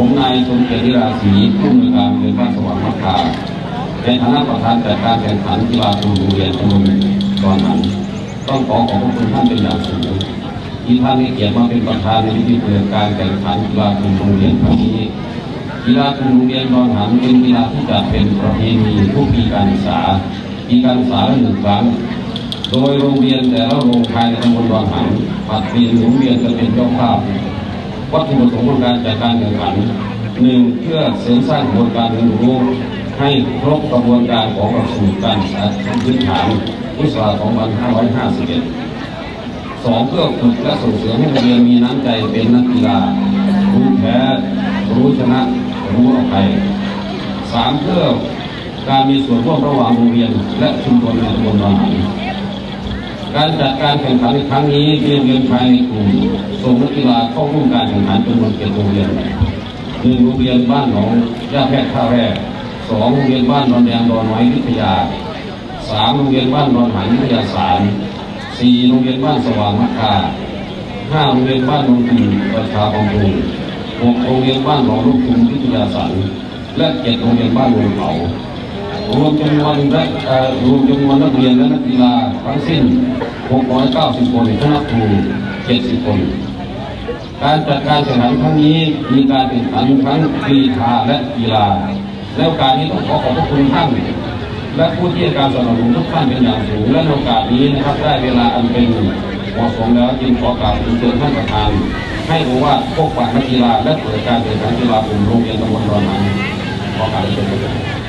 ายสมเกียรติราศีผู้อำนการเรียนบ้านสว่างมัคคาในฐานะประธานจัดการแข่งขันกีฬากลุ่มโรงเรียนตำบลดอนหันต้องขอขอบพระคุณท่านเป็นอย่างสูงที่ท่านให้เกียรติมาเป็นประธานในพิธีเปิดการแข่งขันกีฬากลุ่มโรงเรียนครั้งนี้กีฬากลุ่มโรงเรียนดอนหันเป็นกีฬาที่จัดเป็นประเพณีทุกปีการศึกษาปีการศึกษาละหนึ่งครั้งโดยโรงเรียนแต่ละโรงภายในตำบลดอนหันผัดเปลี่ยนหมุนเวียนจะเป็นเจ้าภาพ วัตถุประสงค์ของการจัดการแข่งขันหนึ่งเพื่อเสริมสร้างกระบวนการเรียนรู้ให้ครบกระบวนการของหลักสูตรการศึกษาขั้นพื้นฐานพุทธศักราช2551สองเพื่อฝึกและส่งเสริมให้นักเรียนมีน้ำใจเป็นนักกีฬารู้แพ้รู้ชนะรู้อภัยสามเพื่อการมีส่วนร่วมระหว่างโรงเรียนและชุมชนในตำบลดอนหัน การจัดการแข่งขันในครั้งนี้มีโรงเรียนภายในกลุ่มส่งนักกีฬาเข้าร่วมการแข่งขันจำนวนเจ็ดโรงเรียนหนึ่งโรงเรียนบ้านหนองย่าแพรกท่าแร่สองโรงเรียนบ้านดอนแดงดอนน้อยวิทยาสามโรงเรียนบ้านดอนหานวิทยาศาสตร์สี่โรงเรียนบ้านสว่างมัคคาห้าโรงเรียนบ้านนนทรีประชาบำรุงหกโรงเรียนบ้านหนองลูกชุมวิทยาศาสตร์และเจ็ดโรงเรียนบ้านวงเขา รวมจำนวนและเอ่อรวมจำนวนนักเรียนและนักกีฬาทั้งสิ้น 690 คนคณะครู 70 คน การจัดการแข่งขันครั้งนี้มีการแข่งขันทั้งกรีฑาและกีฬา และโอกาสนี้ต้องขอขอบพระคุณท่านและผู้ที่ให้การสนับสนุนทุกท่านเป็นอย่างสูงและโอกาสนี้นะครับได้เวลาอันเป็นเหมาะสมแล้วจึงขอกราบเชิญท่านประธานให้รู้ว่าพวกฝ่ายนักกีฬาและเปิดการแข่งขันกีฬากลุ่มโรงเรียนตำบลดอนหันขอกราบเชิญ